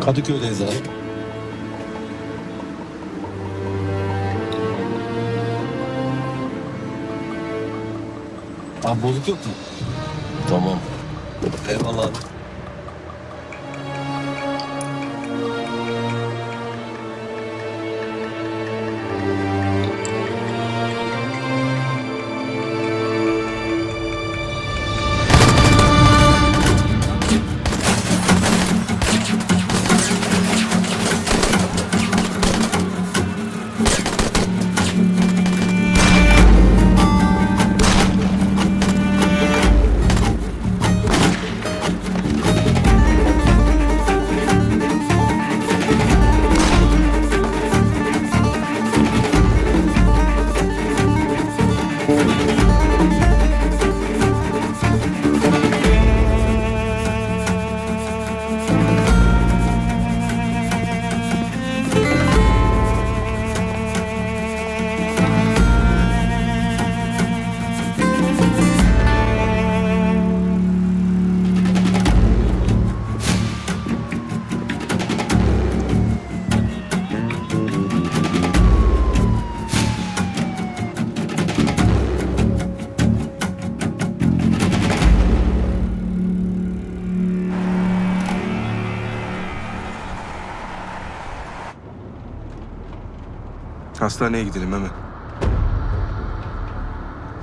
Kadıköy'deyiz abi. Abi bozuk yok mu? Tamam. Eyvallah abi. Hastaneye gidelim hemen.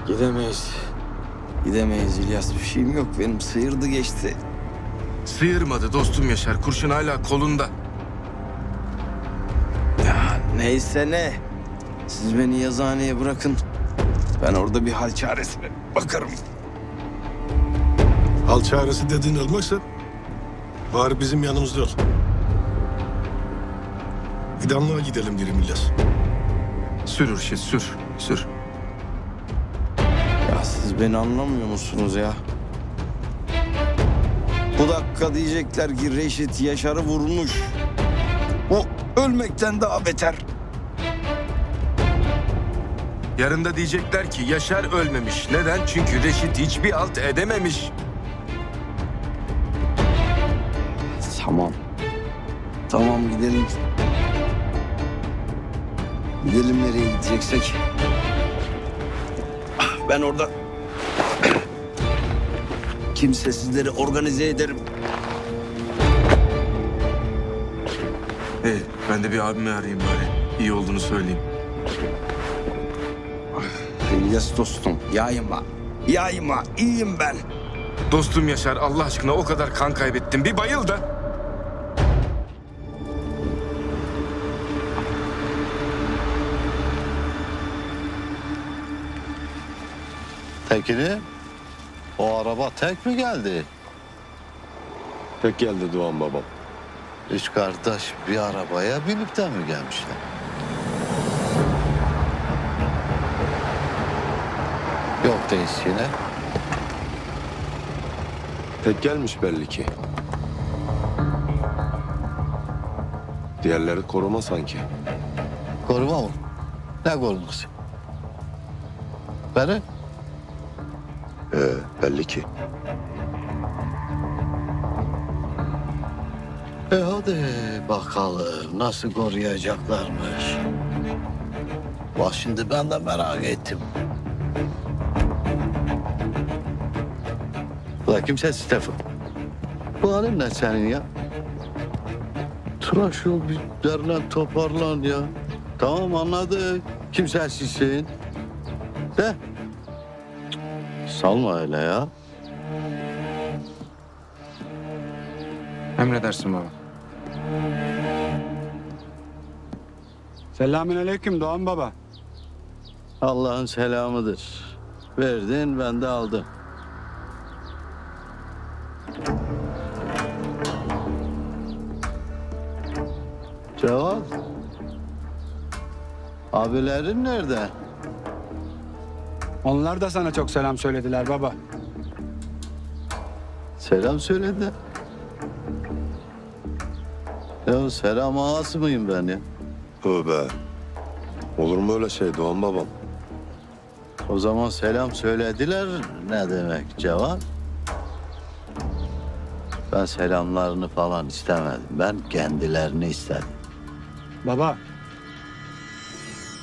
Gidemeyiz. Gidemeyiz İlyas. Bir şeyim yok benim. Sıyırdı geçti. Sıyırmadı dostum Yaşar. Kurşun hala kolunda. Ya neyse ne. Siz beni yazıhaneye bırakın. Ben orada bir hal çaresine bakarım. Hal çaresi dediğin olmazsa bari bizim yanımızda ol. İdanlığa gidelim derim İlyas. Sür Urşit sür. Sür. Ya siz beni anlamıyor musunuz ya? Bu dakika diyecekler ki Reşit Yaşar'ı vurmuş. O ölmekten daha beter. Yarın da diyecekler ki Yaşar ölmemiş. Neden? Çünkü Reşit hiçbir alt edememiş. Tamam. Tamam gidelim. Gidelim nereye gideceksek. Ah, Ben orada kimsesizleri organize ederim. Hey, ben de bir abimi arayayım bari. İyi olduğunu söyleyeyim. İlyas dostum yayma. Yayma iyiyim ben. Dostum Yaşar Allah aşkına o kadar kan kaybettim. Bir bayıl da. Tekini o araba tek mi geldi? Tek geldi Doğan babam. Üç kardeş bir arabaya binip de mi gelmişler? Yok deyiz yine. Tek gelmiş belli ki. Diğerleri koruma sanki. Koruma mı? Ne koruması? Beni? Ee, belli ki. E hadi bakalım nasıl koruyacaklarmış. Bak şimdi ben de merak ettim. Ulan kimse Stefan. Bu halin ne senin ya? Tıraş ol bir derlen toparlan ya. Tamam anladık. Kimsesizsin. De. Salma öyle ya. Emredersin baba. Selamünaleyküm Doğan baba. Allah'ın selamıdır. Verdin ben de aldım. Cevat. Abilerin nerede? Onlar da sana çok selam söylediler baba. Selam söyledi. Ya selam ağası mıyım ben ya? Tövbe. Olur mu öyle şey Doğan babam? O zaman selam söylediler ne demek Cevat? Ben selamlarını falan istemedim. Ben kendilerini istedim. Baba.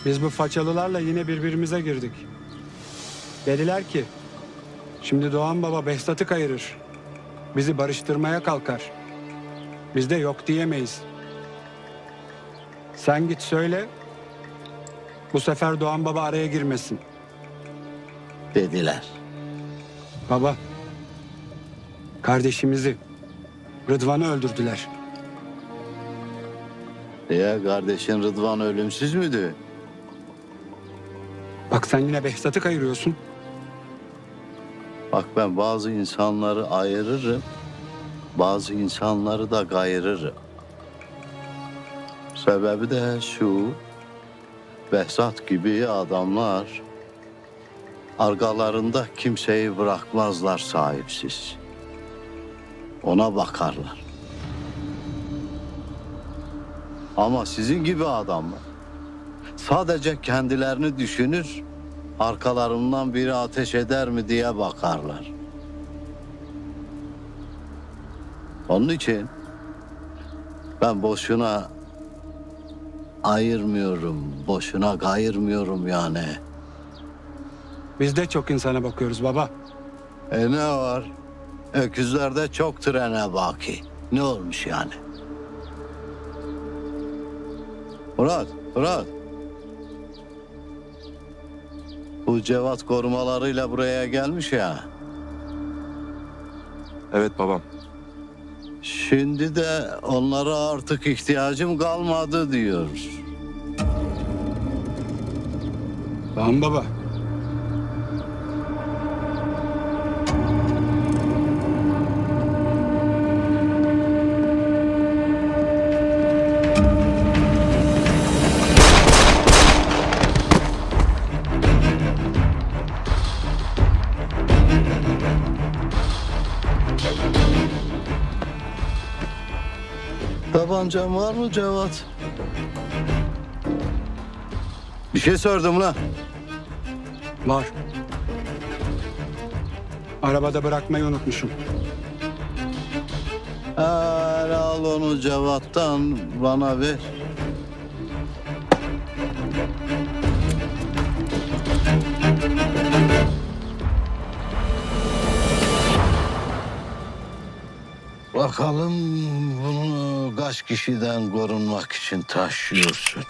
Biz bu façalılarla yine birbirimize girdik. Dediler ki şimdi Doğan Baba Behzat'ı kayırır. Bizi barıştırmaya kalkar. Biz de yok diyemeyiz. Sen git söyle. Bu sefer Doğan Baba araya girmesin. Dediler. Baba. Kardeşimizi Rıdvan'ı öldürdüler. Ya kardeşin Rıdvan ölümsüz müydü? Bak sen yine Behzat'ı kayırıyorsun. Bak ben bazı insanları ayırırım. Bazı insanları da gayırırım. Sebebi de şu. Behzat gibi adamlar arkalarında kimseyi bırakmazlar sahipsiz. Ona bakarlar. Ama sizin gibi adamlar sadece kendilerini düşünür, arkalarından biri ateş eder mi diye bakarlar. Onun için ben boşuna ayırmıyorum, boşuna gayırmıyorum yani. Biz de çok insana bakıyoruz baba. E ne var? Öküzlerde çok trene baki. Ne olmuş yani? Murat, Murat. Bu Cevat korumalarıyla buraya gelmiş ya. Evet babam. Şimdi de onlara artık ihtiyacım kalmadı diyor. Doğan Baba. Tabancan var mı Cevat? Bir şey sordum lan. Var. Arabada bırakmayı unutmuşum. Al, al onu Cevat'tan bana ver. Bakalım kaç kişiden korunmak için taşıyorsun?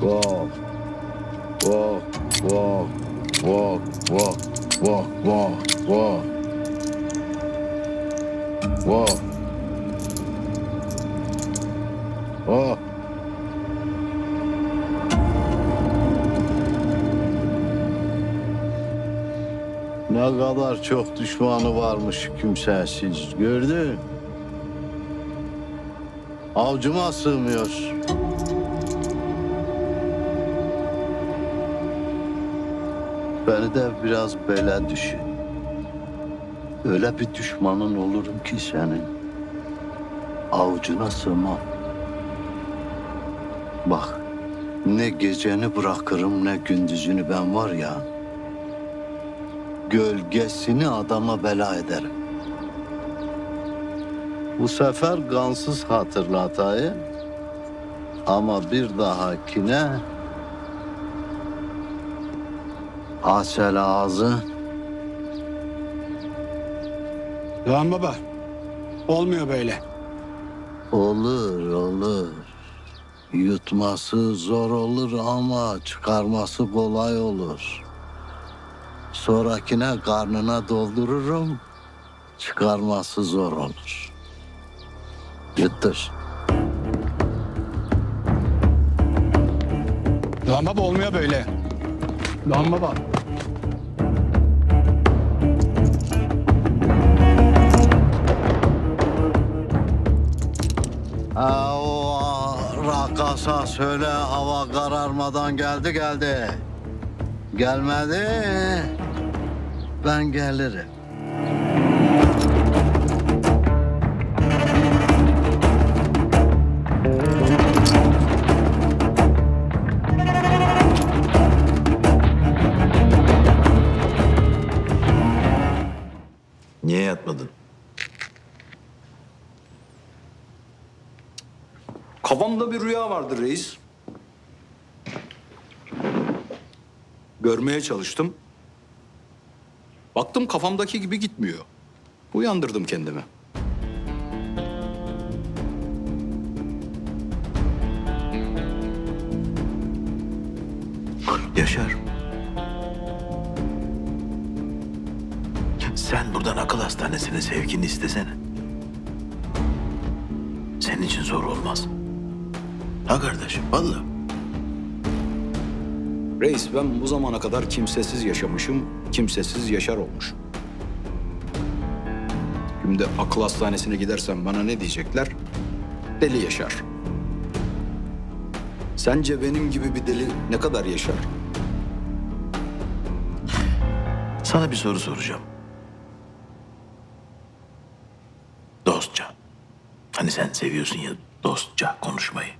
Walk, walk, walk, walk, walk, walk, walk, walk. Walk. Walk. Ne kadar çok düşmanı varmış kimsesiz gördün. Avcuma sığmıyor. Beni de biraz böyle düşün. Öyle bir düşmanın olurum ki senin. Avucuna sığmam. Bak ne geceni bırakırım ne gündüzünü ben var ya. Gölgesini adama bela ederim. Bu sefer gansız hatırlatayım. Ama bir dahakine Asel ağzı Doğan Baba. Olmuyor böyle. olur olur. Yutması zor olur ama çıkarması kolay olur. Sonrakine karnına doldururum. Çıkarması zor olur. Yuttur. Doğan Baba olmuyor böyle. Doğan Baba. Ha, o rakasa söyle hava kararmadan geldi geldi. Gelmedi. Ben gelirim. Niye yatmadın? Kafamda bir rüya vardı reis. Görmeye çalıştım. Baktım kafamdaki gibi gitmiyor. Uyandırdım kendimi. Yaşar. Sen buradan akıl hastanesine sevkini istesene. Senin için zor olmaz. Ha kardeşim, vallahi. Reis ben bu zamana kadar kimsesiz yaşamışım, kimsesiz yaşar olmuşum. Şimdi akıl hastanesine gidersem bana ne diyecekler? Deli yaşar. Sence benim gibi bir deli ne kadar yaşar? Sana bir soru soracağım. Dostça. Hani sen seviyorsun ya dostça konuşmayı.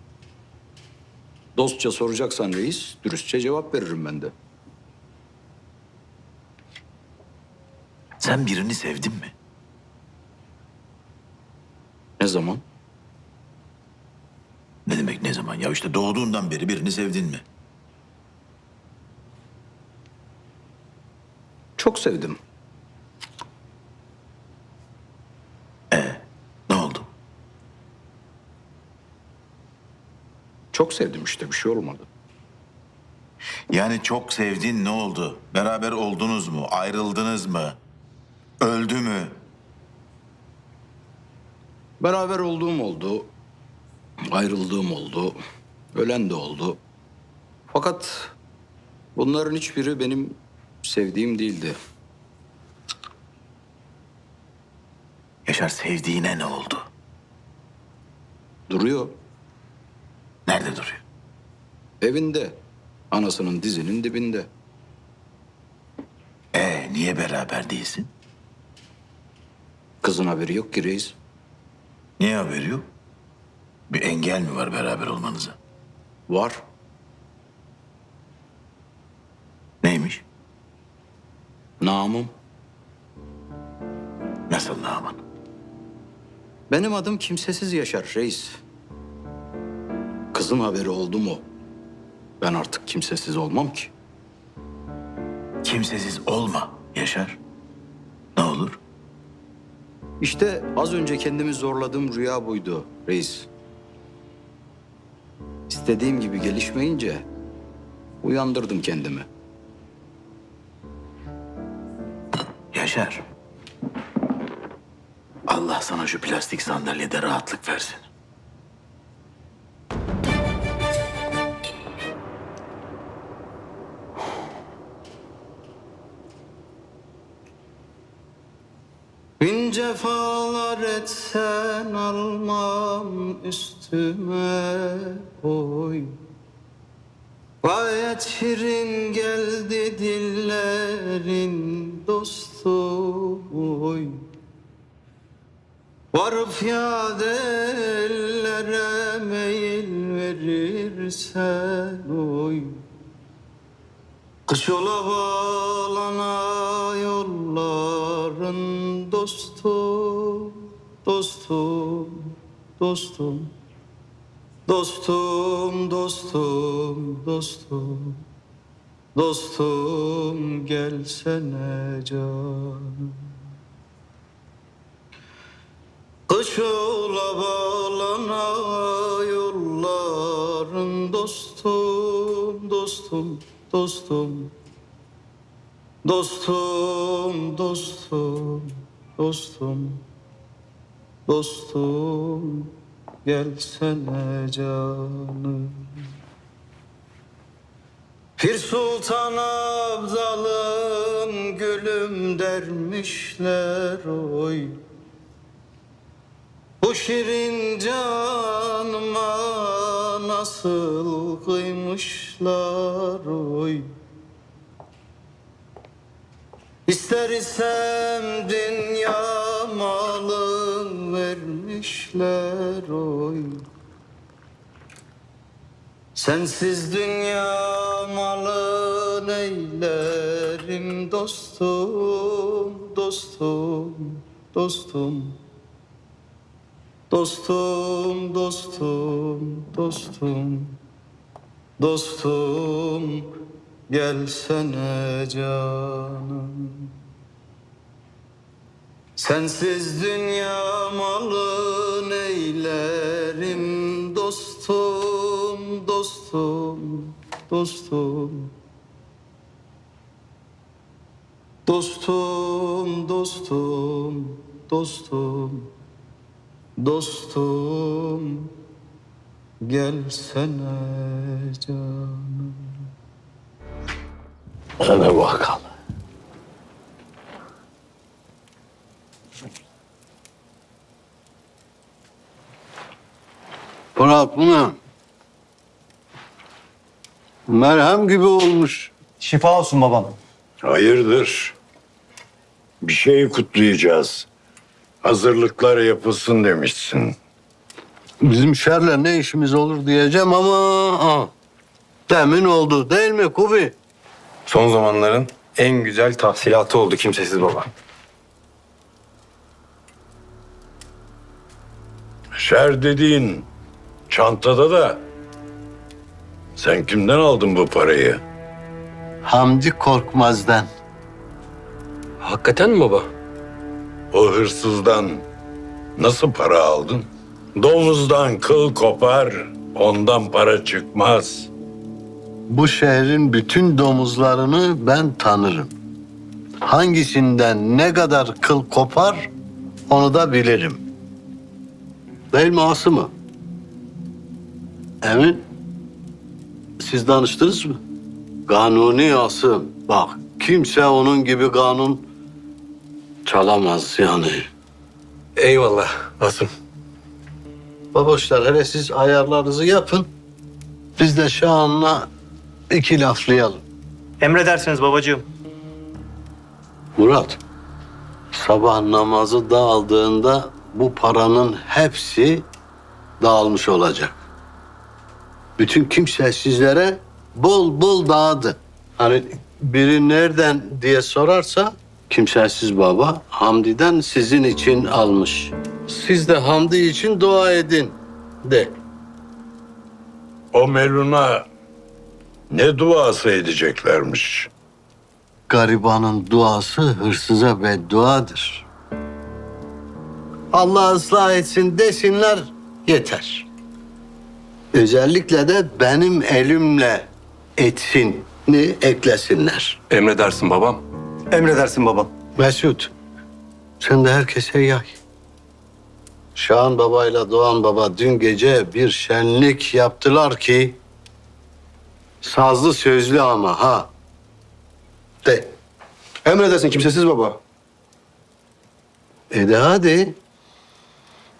Dostça soracaksan reis, dürüstçe cevap veririm ben de. Sen birini sevdin mi? Ne zaman? Ne demek ne zaman? Ya işte doğduğundan beri birini sevdin mi? Çok sevdim. Ne oldu? Çok sevdim işte bir şey olmadı. Yani çok sevdin ne oldu? Beraber oldunuz mu? Ayrıldınız mı? Öldü mü? Beraber olduğum oldu. Ayrıldığım oldu. Ölen de oldu. Fakat bunların hiçbiri benim sevdiğim değildi. Yaşar sevdiğine ne oldu? Duruyor. Nerede duruyor? Evinde. Anasının dizinin dibinde. Ee niye beraber değilsin? Kızın haberi yok ki reis. Niye haberi yok? Bir engel mi var beraber olmanıza? Var. Neymiş? Namım. Nasıl namın? Benim adım kimsesiz yaşar reis. Kızın haberi oldu mu? Ben artık kimsesiz olmam ki. Kimsesiz olma Yaşar. Ne olur? İşte az önce kendimi zorladığım rüya buydu reis. İstediğim gibi gelişmeyince uyandırdım kendimi. Yaşar. Allah sana şu plastik sandalyede rahatlık versin. Cefalar etsen almam üstüme oy Gayet şirin geldi dillerin dostu oy. Varıp ya ellere meyil verirsen oy Kış ola bağlana yolların dostum, dostum, dostum. Dostum, dostum, dostum. Dostum gelsene canım. Kış ola bağlana yolların dostum, dostum, dostum. Dostum, dostum, dostum. Dostum gelsene canım. Pir Sultan Abdal'ın gülüm dermişler oy. Bu şirin canıma nasıl kıymışlar oy. İster isem dünya malım vermişler oy. Sensiz dünya malı neylerim dostum, dostum, dostum. Dostum, dostum, dostum. Dostum, gelsene canım. Sensiz dünya malı neylerim dostum, dostum, dostum. Dostum, dostum, dostum, dostum, gelsene canım. Hadi bakalım. Murat bu ne? Merhem gibi olmuş. Şifa olsun babam. Hayırdır? Bir şeyi kutlayacağız. Hazırlıklar yapılsın demişsin. Bizim şerle ne işimiz olur diyeceğim ama... Ha. Demin oldu değil mi Kubi? Son zamanların en güzel tahsilatı oldu kimsesiz baba. Şer dediğin çantada da. Sen kimden aldın bu parayı? Hamdi Korkmaz'dan. Hakikaten mi baba? O hırsızdan nasıl para aldın? Domuzdan kıl kopar, ondan para çıkmaz. Bu şehrin bütün domuzlarını ben tanırım. Hangisinden ne kadar kıl kopar onu da bilirim. Değil mi Asım'ı? Emin? Siz danıştınız mı? Kanuni Asım. Bak kimse onun gibi kanun çalamaz yani. Eyvallah Asım. Baboşlar hele siz ayarlarınızı yapın. Biz de Şahan'la iki laflayalım. Emredersiniz babacığım. Murat, sabah namazı dağıldığında bu paranın hepsi dağılmış olacak. Bütün kimsesizlere bol bol dağıdı. Hani biri nereden diye sorarsa kimsesiz baba Hamdi'den sizin için almış. Siz de Hamdi için dua edin de. O Melun'a ne duası edeceklermiş? Garibanın duası hırsıza bedduadır. Allah ıslah etsin desinler yeter. Özellikle de benim elimle etsinni eklesinler. Emredersin babam. Emredersin babam. Mesut, sen de herkese yay. Şahan babayla Doğan baba dün gece bir şenlik yaptılar ki... ...sazlı sözlü ama ha. De. Emredersin kimsesiz baba. E de hadi.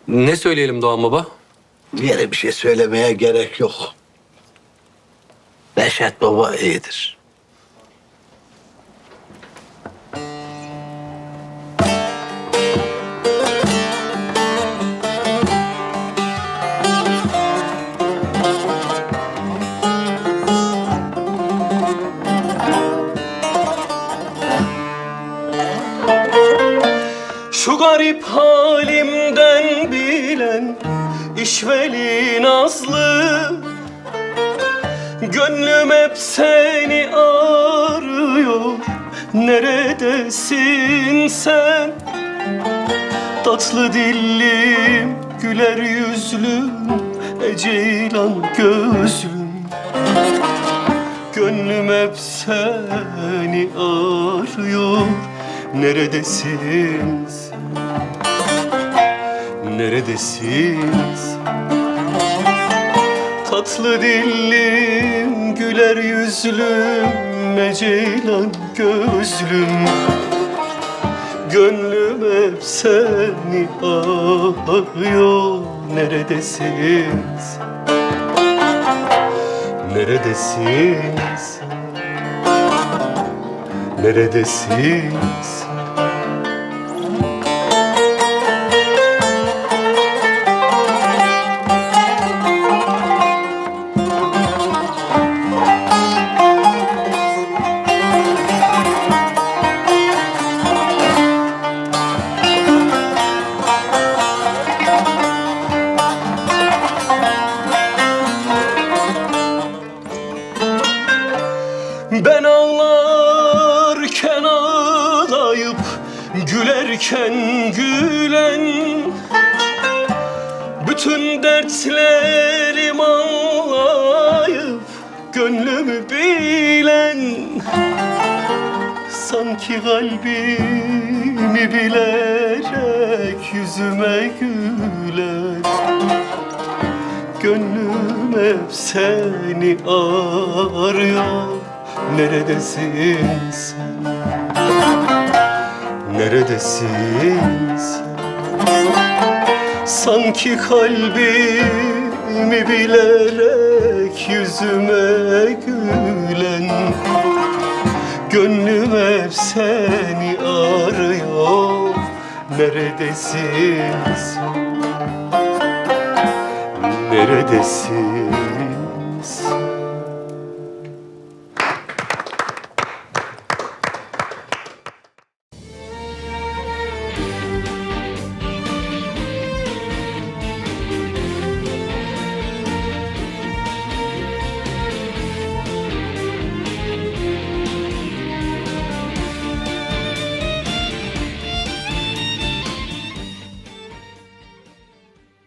Ne söyleyelim Doğan baba? Yere bir şey söylemeye gerek yok. Neşet Baba iyidir. Garip halimden bilen işveli nazlı. Gönlüm hep seni arıyor. Neredesin sen? Tatlı dillim güler yüzlüm E ceylan gözlüm. Gönlüm hep seni arıyor. Neredesin sen? Neredesin sen? Tatlı dillim, güler yüzlüm E ceylan gözlüm Gönlüm hep seni arıyor Neredesin sen? Neredesin gülerken gülen Bütün dertlerim ağlayıp Gönlümü bilen Sanki kalbimi bilerek yüzüme güler Gönlüm hep seni arıyor Neredesin sen? Neredesin? Sanki kalbimi bilerek yüzüme gülen Gönlüm hep seni arıyor Neredesin sen?